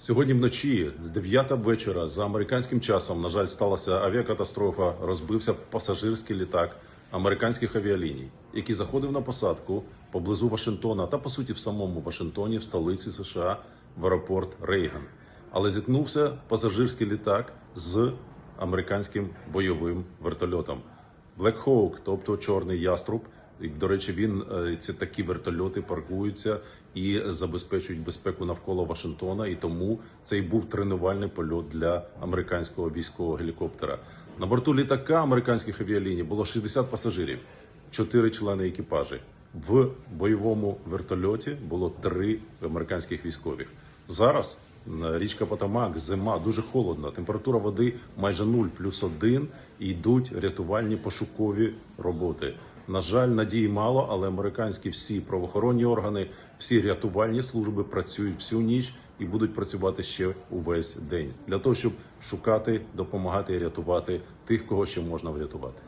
Сьогодні вночі з 9 вечора за американським часом, на жаль, сталася авіакатастрофа. Розбився пасажирський літак американських авіаліній, який заходив на посадку поблизу Вашингтона та по суті в самому Вашингтоні, в столиці США, в аеропорт Рейган. Але зіткнувся пасажирський літак з американським бойовим вертольотом. Black Hawk, тобто чорний яструб. До речі, він е, ці такі вертольоти паркуються і забезпечують безпеку навколо Вашингтона. І тому це і був тренувальний польот для американського військового гелікоптера. На борту літака американських авіаліній було 60 пасажирів, 4 члени екіпажі. В бойовому вертольоті було 3 американських військових. Зараз річка Потамак, зима дуже холодно. Температура води майже 0, плюс 1, і йдуть рятувальні пошукові роботи. На жаль, надії мало, але американські всі правоохоронні органи, всі рятувальні служби працюють всю ніч і будуть працювати ще увесь день для того, щоб шукати, допомагати і рятувати тих, кого ще можна врятувати.